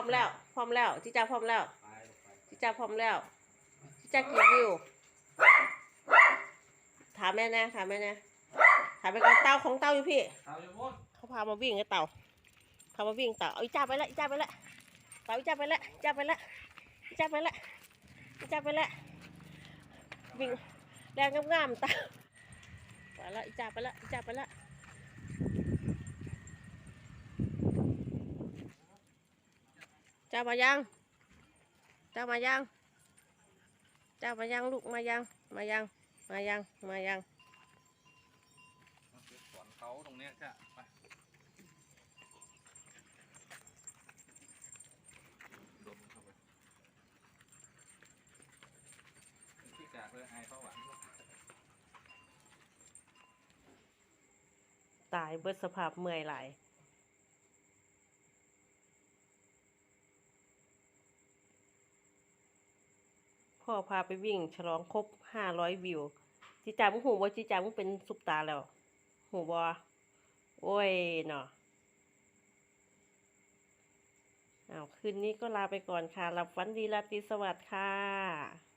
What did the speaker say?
ร้อมแล้ว พร้อมแล้วจิจ้าพร้อมแล้วจิจ้าพร้อมแล้วจิจ้ากี่วิว ถามแม่นะถามแม่นะถามไปก่อนเต่าของเต่าอยู่พี่เขาพามาวิ่งไอ้เต่าพามาวิ่งเต่าเอาจ้าไปละอีจ้าไปละเต่าอีจ้าไปละจ้าไปละจ้าไปละจ้าไปละวิ่งแรงงามๆเต่าไปละอีจ้าไปละอีจ้าไปละ จ้ามายังจ้ามายังจ้ามายังลูกมายัง มายัง มายัง มายังเอาเก็บก่อนเขาตรงเนี้ยจ้ะไปดมเข้าไปที่กากเลยไอเขาหวานตายเบิดสภาพเมื่อยหลาย พ่อพาไปวิ่ง ฉลองครบห้าร้อยวิว จีจามึงหูว่าจีจามึงเป็นซุปตาแล้ว หูบอโอ้ยเนาะอ้าวคืนนี้ก็ลาไปก่อนค่ะหลับฝันดีราตรีสวัสดิ์ค่ะ